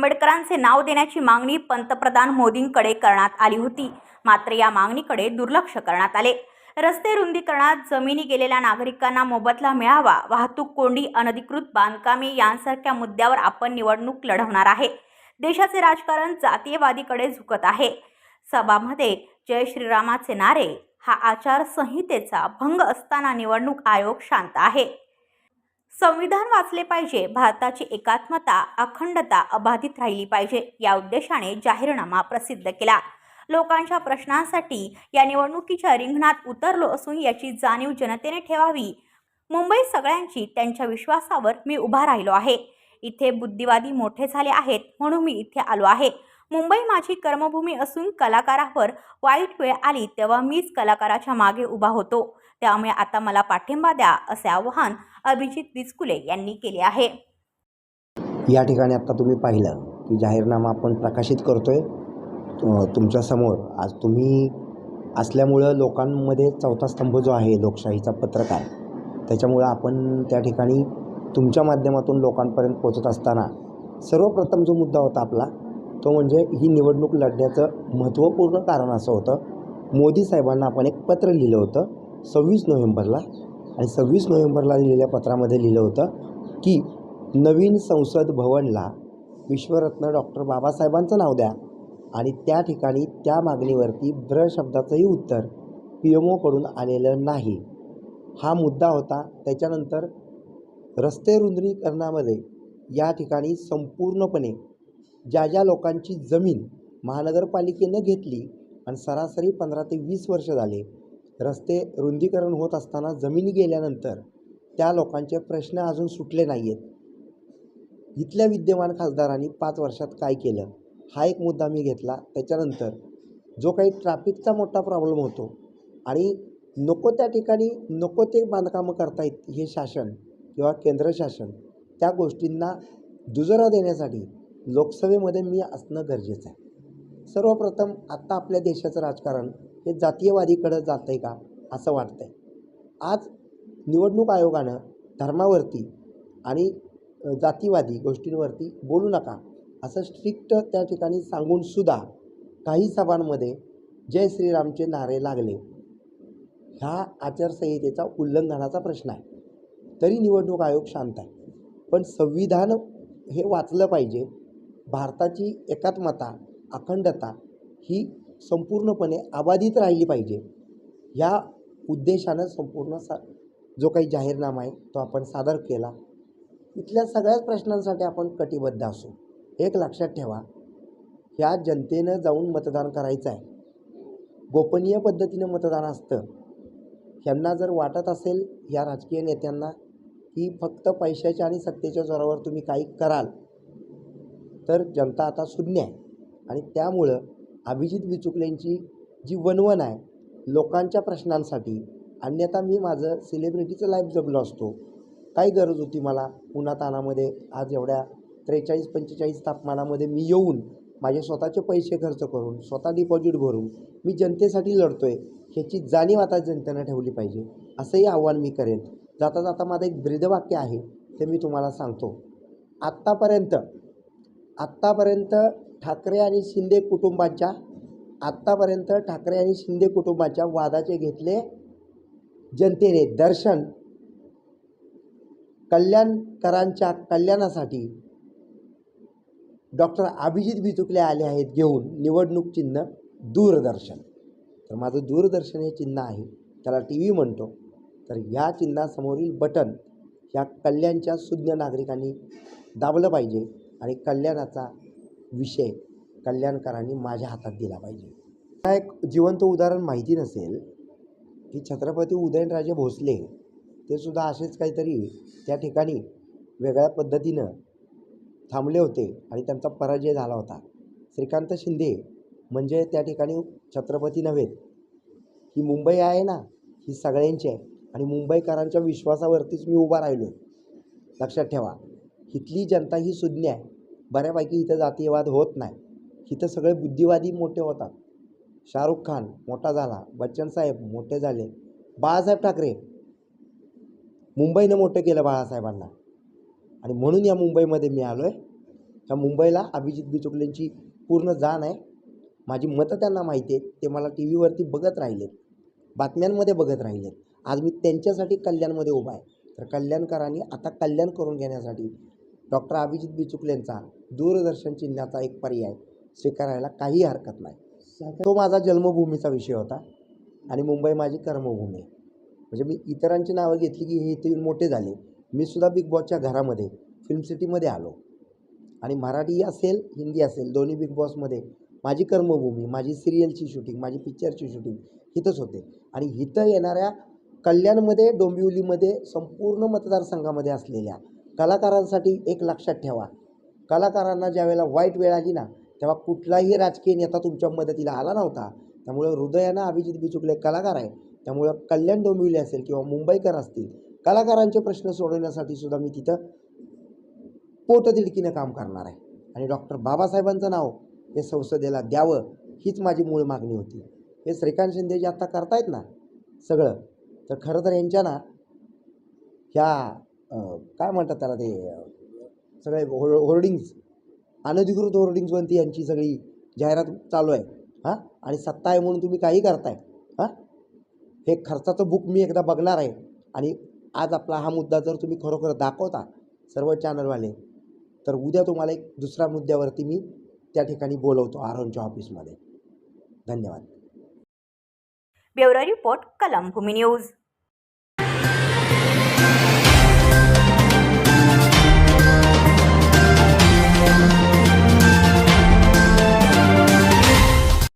आंबेडकरांचे नाव देण्याची मागणी पंतप्रधान मोदींकडे करण्यात आली होती. मात्र या मागणीकडे दुर्लक्ष करण्यात आले. रस्ते रुंदीकरणात जमिनी गेलेल्या नागरिकांना मोबदला मिळावा वाहतूक कोंडी अनधिकृत बांधकामे यांसारख्या मुद्द्यावर आपण निवडणूक लढवणार आहे. देशाचे राजकारण जातीयवादीकडे झुकत आहे. सभामध्ये जय श्रीरामाचे नारे हा आचारसंहितेचा भंग असताना निवडणूक आयोग शांत आहे. संविधान वाचले पाहिजे भारताची एकात्मता अखंडता अबाधित राहिली पाहिजे या उद्देशाने जाहीरनामा प्रसिद्ध केला. लोकांच्या प्रश्नांसाठी या निवडणुकीच्या रिंगणात उतरलो असून याची जाणीव जनतेने ठेवावी. मुंबई सगळ्यांची त्यांच्या विश्वासावर मी उभा राहिलो आहे. इथे बुद्धिवादी मोठे झाले आहेत म्हणून मी इथे आलो आहे. मुंबई माझी कर्मभूमी असून कलाकारावर वाईट वेळ आली तेव्हा मीच कलाकाराच्या मागे उभा होतो. त्यामुळे आता मला पाठिंबा द्या असे आवाहन अभिजित बिचकुले यांनी केले आहे. या ठिकाणी आत्ता तुम्ही पाहिलं की जाहीरनामा आपण प्रकाशित करतो आहे तुमच्यासमोर आज तुम्ही असल्यामुळं लोकांमध्ये चौथा स्तंभ जो आहे लोकशाहीचा पत्रकार त्याच्यामुळं आपण त्या ठिकाणी तुमच्या माध्यमातून लोकांपर्यंत पोचत असताना सर्वप्रथम जो मुद्दा होता आपला तो म्हणजे ही निवडणूक लढण्याचं महत्त्वपूर्ण कारण असं होतं. मोदी साहेबांना आपण एक पत्र लिहिलं होतं सव्वीस नोव्हेंबरला. आणि सव्वीस नोव्हेंबरला लिहिलेल्या पत्रामध्ये लिहिलं होतं की नवीन संसद भवनला विश्वरत्न डॉक्टर बाबासाहेबांचं नाव द्या आणि त्या ठिकाणी त्या मागणीवरती ब्र शब्दाचंही उत्तर पी एम ओकडून आलेलं नाही. हा मुद्दा होता. त्याच्यानंतर रस्ते रुंदणीकरणामध्ये या ठिकाणी संपूर्णपणे ज्या ज्या लोकांची जमीन महानगरपालिकेनं घेतली आणि सरासरी पंधरा ते वीस वर्ष झाले रस्ते रुंदीकरण होत असताना जमिनी गेल्यानंतर त्या लोकांचे प्रश्न अजून सुटले नाही आहेत इथल्या विद्यमान खासदारांनी पाच वर्षात काय केलं? हा एक मुद्दा मी घेतला. त्याच्यानंतर जो काही ट्रॅफिकचा मोठा प्रॉब्लेम होतो आणि नको त्या ठिकाणी नको ते बांधकामं करतायत हे शासन किंवा केंद्र शासन त्या गोष्टींना दुजोरा देण्यासाठी लोकसभेमध्ये मी असणं गरजेचं आहे. सर्वप्रथम आत्ता आपल्या देशाचं राजकारण हे जातीयवादीकडं जात आहे का? असं वाटतं आहे आज निवडणूक आयोगानं धर्मावरती आणि जातीवादी गोष्टींवरती बोलू नका असं स्ट्रिक्ट त्या ठिकाणी सांगूनसुद्धा काही सभांमध्ये जय श्रीरामचे नारे लागले. ह्या आचारसंहितेचा उल्लंघनाचा प्रश्न आहे. तरी निवडणूक आयोग शांत आहे. पण संविधान हे वाचलं पाहिजे. भारताची एकात्मता अखंडता ही संपूर्णपणे अबाधित राहिली पाहिजे. ह्या उद्देशानं संपूर्ण सा जो काही जाहीरनामा आहे तो आपण सादर केला. इथल्या सगळ्याच प्रश्नांसाठी आपण कटिबद्ध असू. एक लक्षात ठेवा ह्या जनतेनं जाऊन मतदान करायचं आहे गोपनीय पद्धतीनं मतदान असतं. ह्यांना जर वाटत असेल या राजकीय नेत्यांना की फक्त पैशाच्या आणि सत्तेच्या जोरावर तुम्ही काही कराल तर जनता आता शून्य आहे. आणि त्यामुळं अभिजित बिचुकलेंची जी वणवण आहे लोकांच्या प्रश्नांसाठी अन्यथा मी माझं सेलिब्रिटीचं लाईफ जगलो असतो. काय गरज होती मला उन्हातानामध्ये आज एवढ्या त्रेचाळीस पंचेचाळीस तापमानामध्ये मी येऊन माझे स्वतःचे पैसे खर्च करून स्वतः डिपॉझिट भरून मी जनतेसाठी लढतो आहे ह्याची जाणीव आता जनतेनं ठेवली पाहिजे असंही आव्हान मी करेन. जाता जाता माझं एक ब्रीदवाक्य आहे ते मी तुम्हाला सांगतो. आत्तापर्यंत आत्तापर्यंत ठाकरे आणि शिंदे कुटुंबाच्या आत्तापर्यंत ठाकरे आणि शिंदे कुटुंबाच्या वादाचे घेतले जनतेने दर्शन कल्याणकरांच्या कल्याणासाठी. डॉक्टर अभिजित बिचुकले आले आहेत घेऊन निवडणूक चिन्ह दूरदर्शन. तर माझं दूरदर्शन हे चिन्ह आहे त्याला टी व्ही म्हणतो. तर ह्या चिन्हासमोरील बटन ह्या कल्याणच्या सुज्ञ नागरिकांनी दाबलं पाहिजे आणि कल्याणाचा विषय कल्याणकरांनी माझ्या हातात दिला पाहिजे. मला एक जिवंत उदाहरण माहिती नसेल की छत्रपती उदयनराजे भोसले ते सुद्धा असेच काहीतरी त्या ठिकाणी वेगळ्या पद्धतीनं थांबले होते आणि त्यांचा पराजय झाला होता. श्रीकांत शिंदे म्हणजे त्या ठिकाणी छत्रपती नव्हेत. ही मुंबई आहे ना ही सगळ्यांची आहे. आणि मुंबईकरांच्या विश्वासावरतीच मी उभा राहिलो आहे लक्षात ठेवा इथली जनता ही सुज्ञ आहे. बऱ्यापैकी इथं जातीयवाद होत नाही. इथं सगळे बुद्धिवादी मोठे होतात. शाहरुख खान मोठा झाला बच्चन साहेब मोठे झाले बाळासाहेब ठाकरे. मुंबईनं मोठं केलं बाळासाहेबांना. आणि म्हणून या मुंबईमध्ये मी आलो आहे ह्या मुंबईला अभिजित बिचुकलेंची पूर्ण जाण आहे. माझी मतं त्यांना माहिती आहेत. ते मला टी व्हीवरती बघत राहिलेत. बातम्यांमध्ये बघत राहिलेत. आज मी त्यांच्यासाठी कल्याणमध्ये उभा आहे. तर कल्याणकरांनी आता कल्याण करून घेण्यासाठी डॉक्टर अभिजित बिचुकलेंचा दूरदर्शन चिन्हाचा एक पर्याय स्वीकारायला काही हरकत नाही. तो माझा जन्मभूमीचा विषय होता आणि मुंबई माझी कर्मभूमी आहे. म्हणजे मी इतरांची नावं घेतली की हे इथे येऊन मोठे झाले. मी सुद्धा बिग बॉसच्या घरामध्ये फिल्म सिटीमध्ये आलो. आणि मराठी असेल हिंदी असेल दोन्ही बिग बॉसमध्ये माझी कर्मभूमी माझी सिरियलची शूटिंग माझी पिक्चरची शूटिंग इथंच होते. आणि इथं येणाऱ्या कल्याणमध्ये डोंबिवलीमध्ये संपूर्ण मतदारसंघामध्ये असलेल्या कलाकारांसाठी एक लक्षात ठेवा. कलाकारांना ज्यावेळेला वाईट वेळ आली ना तेव्हा कुठलाही राजकीय नेता तुमच्या मदतीला आला नव्हता. त्यामुळं हृदयानं अभिजित बिचुकले कलाकार आहे. त्यामुळं कल्याण डोंबिवली असेल किंवा मुंबईकर असतील कलाकारांचे प्रश्न सोडवण्यासाठी सुद्धा मी तिथं पोटतिडकीनं काम करणार आहे. आणि डॉक्टर बाबासाहेबांचं नाव हे संसदेला द्यावं हीच माझी मूळ मागणी होती. हे श्रीकांत शिंदे जे आत्ता करतायत ना सगळं तर खरं तर यांच्या ना ह्या काय म्हणतात त्याला ते सगळे हो होर्डिंग्स. अनधिकृत होर्डिंग्सवरती यांची सगळी जाहिरात चालू आहे. हां? आणि सत्ता आहे म्हणून तुम्ही काही करताय. हां? हे खर्चाचं बुक मी एकदा बघणार आहे. आणि आज आपला हा मुद्दा जर तुम्ही खरोखर दाखवता सर्व चॅनलवाले तर उद्या तुम्हाला एक दुसऱ्या मुद्द्यावरती मी त्या ठिकाणी बोलवतो आरोनच्या ऑफिसमध्ये धन्यवाद. Bureau report Kalambhumi news.